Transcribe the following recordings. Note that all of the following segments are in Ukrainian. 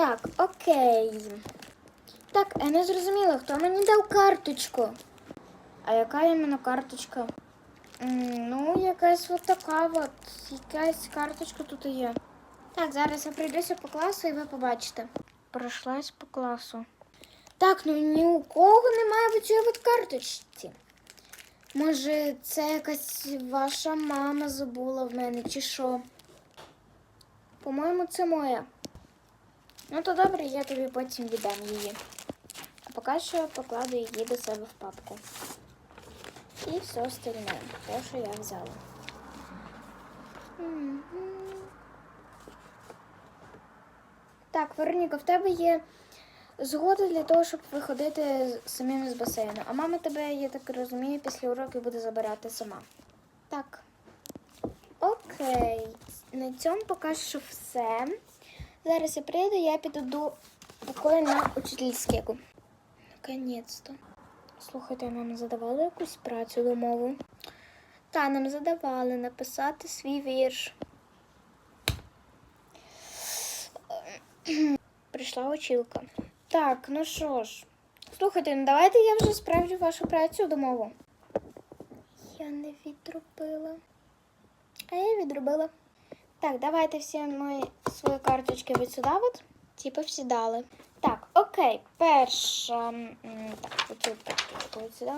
Так, окей. Так, я не зрозуміла, хто мені дав карточку. А яка іменно карточка? Ну, якась от така от. Якась карточка тут є. Так, зараз я пройдуся по класу і ви побачите. Пройшлась по класу. Так, ну ні у кого немає цій от карточці. Може, це якась ваша мама забула в мене, чи що? По-моєму, це моя. Ну, то добре, я тобі потім віддам її. А поки що покладу її до себе в папку. І все остальне, те, що я взяла. Так, Вероніка, в тебе є згода для того, щоб виходити самим з басейну. А мама тебе, я так розумію, після уроків буде забирати сама. Так. Окей. На цьому поки що все. Зараз я прийду, я піду до покою на учительську. Наконець-то. Слухайте, нам задавали якусь працю домову. Та, нам задавали написати свій вірш. Прийшла очілка. Так, ну що ж. Слухайте, ну давайте я вже справлю вашу працю домову. Я не відробила. А я відробила. Так, давайте всі мої свої карточки ви сюди от. Типу всі дали. Так, окей, перша. Так, оцю карточку от сюди.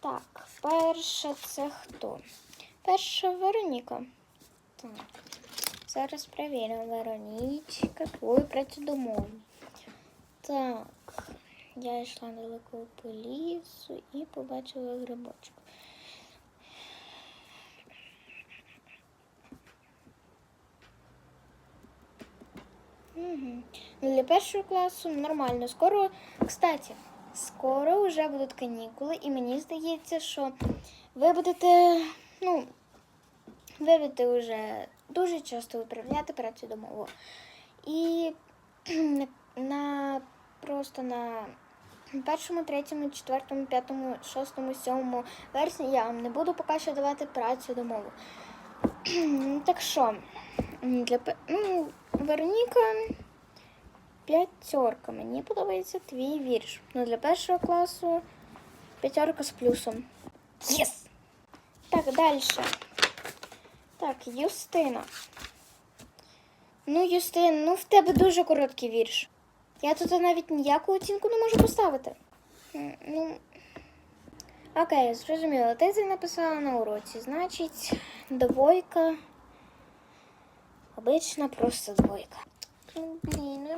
Так, перша це хто? Перша Вероніка. Так. Зараз перевіримо, Веронічка, твою працю домову. Так, я йшла далеко по лісу і побачила грибочок. Угу. Для першого класу нормально. Скоро, кстати, скоро вже будуть канікули, і мені здається, що ви будете, ну, ви будете вже дуже часто виправляти працю домову. І на просто на першому, третьому, четвертому, п'ятому, шостому, сьомому версні я вам не буду поки що давати працю домову. Так що, для ну, Вероніка п'ятерка. Мені подобається твій вірш. Ну, для першого класу п'ятерка з плюсом. Єс! Так, далі. Так, Юстина. Ну, Юстин, ну в тебе дуже короткий вірш. Я тут навіть ніяку оцінку не можу поставити. Ну. Окей, зрозуміло. Ти це написала на уроці. Значить, двойка. Обична просто двойка. Блин, ну я